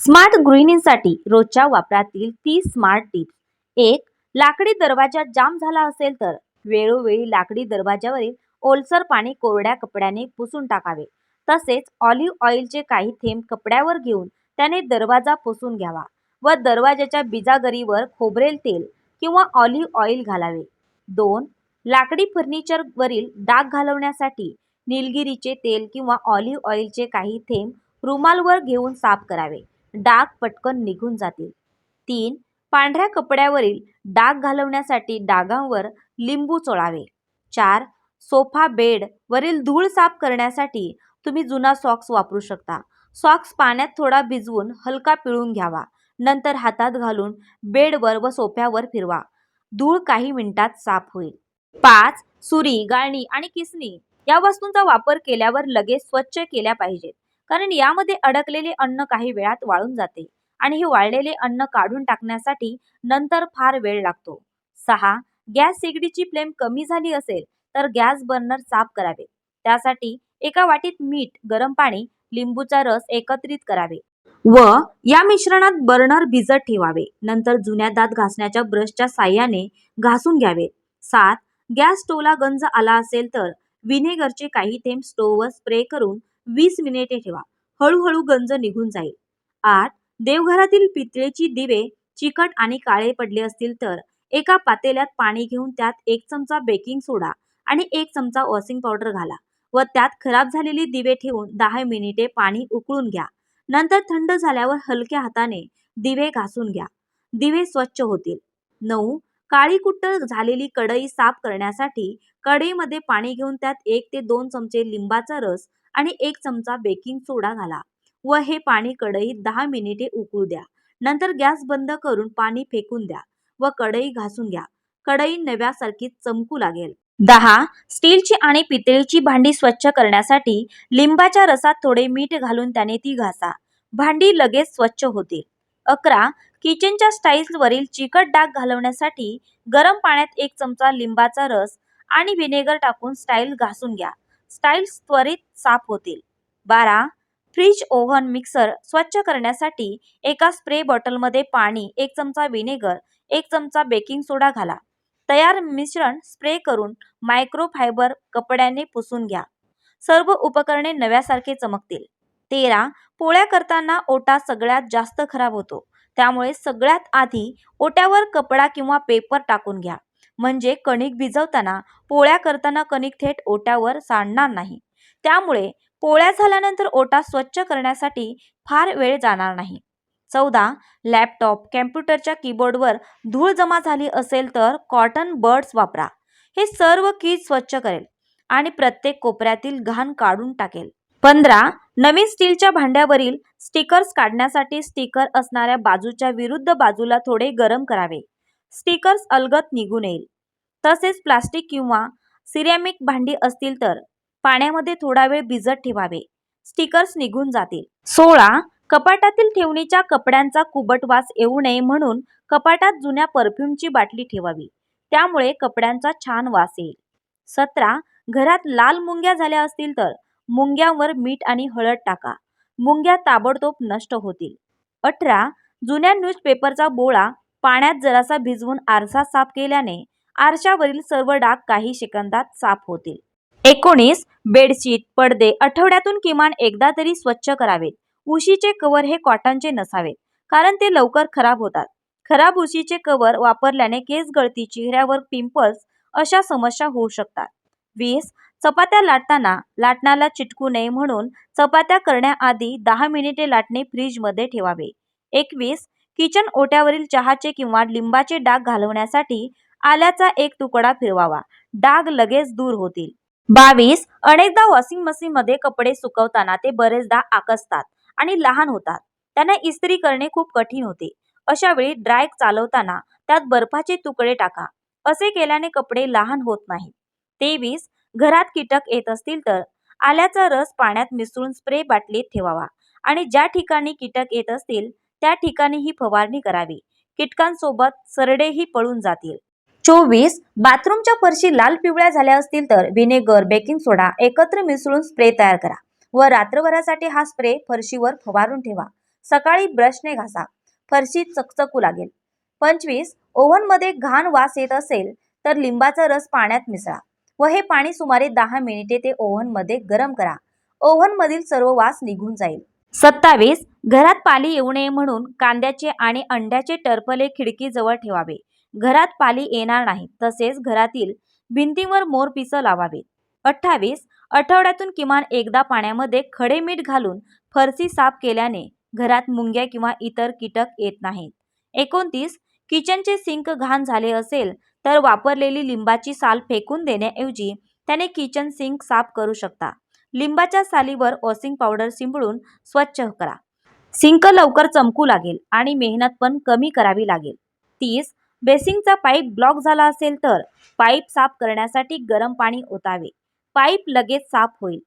Smart गृहिणींसाठी रोजच्या वापरातील ती स्मार्ट टिप्स. एक लाकडी दरवाजा जाम झाला असेल तर. वेळोवेळी लाकडी दरवाजावरील ओलसर पाणी कोरड्या कपड्याने पुसून टाकावे. तसेच ऑलिव्ह ऑइलचे काही थेंब कपड्यावर घेऊन त्याने दरवाजा पुसून घ्यावा व दरवाजाच्या बिजागरीवर खोबरेल तेल किंवा ऑलिव्ह ऑइल घालावे. दोन लाकडी फर्निचरवरील डाग घालवण्यासाठी निलगिरीचे तेल किंवा ऑलिव्ह ऑइलचे काही थेंब रुमालवर घेऊन साफ करावे. डाग पटकन निघून जातील. तीन पांढऱ्या कपड्यावरील डाग घालवण्यासाठी डागांवर लिंबू चोळावे. चार सोफा बेड वरील धूळ साफ करण्यासाठी तुम्ही जुना सॉक्स वापरू शकता. सॉक्स पाण्यात थोडा भिजवून हलका पिळून घ्यावा. नंतर हातात घालून बेडवर व सोफ्यावर फिरवा. धूळ काही मिनिटात साफ होईल. पाच सुरी गाळणी आणि किसणी या वस्तूंचा वापर केल्यावर लगेच स्वच्छ केल्या पाहिजेत. कारण यामध्ये अडकलेले अन्न काही वेळात वाळून जाते आणि हे वाळलेले अन्न काढून टाकण्यासाठी नंतर फार वेळ लागतो. सहा गॅस शेगडीची फ्लेम कमी झाली असेल तर गॅस बर्नर साफ करावे. त्यासाठी एका वाटीत मीठ गरम पाणी लिंबूचा रस एकत्रित करावे व या मिश्रणात बर्नर भिजत ठेवावे. नंतर जुन्या दात घासण्याच्या ब्रशच्या साह्याने घासून घ्यावे. सात गॅस स्टोवला गंज आला असेल तर व्हिनेगरचे काही थेंब स्टोववर स्प्रे करून वीस मिनिटे ठेवा. हळूहळू गंज निघून जाईल. आठ देवघरातील पितळेची दिवे चिकट आणि काळे पडले असतील तर एका पातेल्यात पाणी घेऊन त्यात एक चमचा बेकिंग सोडा आणि एक चमचा वॉशिंग पावडर घाला व त्यात खराब झालेली दिवे ठेवून दहा मिनिटे पाणी उकळून घ्या. नंतर थंड झाल्यावर हलक्या हाताने दिवे घासून घ्या. दिवे स्वच्छ होतील. नऊ काळीकुट्ट झालेली कढई साफ करण्यासाठी कढईमध्ये पाणी घेऊन त्यात एक ते दोन चमचे लिंबाचा रस आणि एक चमचा बेकिंग सोडा घाला व हे पाणी कढईत दहा मिनिटे उकळू द्या. नंतर गॅस बंद करून पाणी फेकून द्या व कढई घासून घ्या. कढई नव्यासारखी चमकू लागेल. दहा स्टीलची आणि पितळीची भांडी स्वच्छ करण्यासाठी लिंबाच्या रसात थोडे मीठ घालून त्याने ती घासा. भांडी लगेच स्वच्छ होतील. अकरा किचनच्या स्टाईल्सवरील चिकट डाग घालवण्यासाठी गरम पाण्यात एक चमचा लिंबाचा रस आणि व्हिनेगर टाकून स्टाईल घासून घ्या. स्टाईल्स त्वरित साफ होतील. बारा. फ्रीज ओव्हन मिक्सर स्वच्छ करण्यासाठी एका स्प्रे बॉटलमध्ये पाणी एक चमचा व्हिनेगर एक चमचा बेकिंग सोडा घाला. तयार मिश्रण स्प्रे करून मायक्रोफायबर कपड्याने पुसून घ्या. सर्व उपकरणे नव्यासारखे चमकतील. तेरा. पोळ्या करताना ओटा सगळ्यात जास्त खराब होतो. त्यामुळे सगळ्यात आधी ओट्यावर कपडा किंवा पेपर टाकून घ्या. म्हणजे कणिक भिजवताना पोळ्या करताना कणिक थेट ओट्यावर सांडणार नाही. त्यामुळे पोळ्या झाल्यानंतर ओटा स्वच्छ करण्यासाठी फार वेळ जाणार नाही. चौदा. लॅपटॉप कॅम्प्युटरच्या कीबोर्डवर धूळ जमा झाली असेल तर कॉटन बर्ड्स वापरा. हे सर्व कीज स्वच्छ करेल आणि प्रत्येक कोपऱ्यातील घाण काढून टाकेल. पंधरा नवीन स्टीलच्या भांड्यावरील स्टिकर्स काढण्यासाठी स्टिकर असणाऱ्या बाजूच्या विरुद्ध बाजूला थोडे गरम करावे. स्टिकर्स अलगत निघून येईल तसेच प्लास्टिक किंवा सिरॅमिक भांडी असतील तर पाण्यामध्ये थोडा वेळ भिजत ठेवावे. स्टिकर्स निघून जातील. सोळा कपाटातील ठेवणीच्या कपड्यांचा कुबट वास येऊ नये म्हणून कपाटात जुन्या परफ्यूमची बाटली ठेवावी. त्यामुळे कपड्यांचा छान वास येईल. सतरा घरात लाल मुंग्या झाल्या असतील तर मुंग्यांवर मीठ आणि हळद टाका. मुंग्या ताबडतोब नष्ट होतील. अठरा. जुन्या न्यूजपेपरचा बोळा पाण्यात जरासा भिजवून आरसा साफ केल्याने आरशावरील सर्व डाग काही सेकंदात साफ होतील. एकोणीस. बेडशीट पडदे आठवड्यातून किमान एकदा तरी स्वच्छ करावेत. उशीचे कवर हे कॉटनचे नसावेत कारण ते लवकर खराब होतात. खराब उशीचे कवर वापरल्याने केस गळती चेहऱ्यावर पिंपल्स अशा समस्या होऊ शकतात. वीस. चपात्या लाटताना लाटण्याला चिटकू नये म्हणून चपात्या करण्याआधी दहा मिनिटे लाटणे फ्रीजमध्ये ठेवावे. एकवीस किचन ओट्यावरील चहाचे किंवा लिंबाचे डाग घालवण्यासाठी आल्याचा एक तुकडा फिरवावा. डाग लगेच दूर होतील. बावीस अनेकदा वॉशिंग मशीनमध्ये कपडे सुकवताना ते बरेचदा आकसतात आणि लहान होतात. त्यांना इस्त्री करणे खूप कठीण होते. अशा वेळी ड्राय चालवताना त्यात बर्फाचे तुकडे टाका. असे केल्याने कपडे लहान होत नाहीत. तेवीस घरात कीटक येत असतील तर आल्याचा रस पाण्यात मिसळून स्प्रे बाटलीत ठेवावा आणि ज्या ठिकाणी कीटक येत असतील त्या ठिकाणी ही फवारणी करावी. कीटकांसोबत सरडेही पळून जातील. चोवीस बाथरूमच्या फरशी लाल पिवळ्या झाल्या असतील तर व्हिनेगर बेकिंग सोडा एकत्र मिसळून स्प्रे तयार करा व रात्रभरासाठी हा स्प्रे फरशीवर फवारून ठेवा. सकाळी ब्रशने घासा. फरशी चकचकू लागेल. पंचवीस ओव्हनमध्ये घाण वास येत असेल तर लिंबाचा रस पाण्यात मिसळा. व हे पाणी सुमारे दहा मिनिटे ते ओव्हनमध्ये गरम करा. ओव्हनमधील सर्व वास निघून जाईल. सत्तावीस. घरात पाली येऊ नये म्हणून कांद्याचे आणि अंड्याचे टरफले खिडकीजवळ ठेवावे. घरात पाली येणार नाही तसेच घरातील भिंतीवर मोरपिसं लावावे अठ्ठावीस. आठवड्यातून किमान एकदा पाण्यामध्ये खडे मीठ घालून फरशी साफ केल्याने घरात मुंग्या किंवा इतर कीटक येत नाहीत. एकोणतीस. किचनचे सिंक घाण झाले असेल तर वापरलेली लिंबाची साल फेकून देण्याऐवजी त्याने किचन सिंक साफ करू शकता. लिंबाच्या सालीवर वॉशिंग पावडर शिंपडून स्वच्छ करा. सिंक लवकर चमकू लागेल आणि मेहनत पण कमी करावी लागेल. तीस बेसिंगचा पाईप ब्लॉक झाला असेल तर पाईप साफ करण्यासाठी गरम पाणी ओतावे. पाईप लगेच साफ होईल.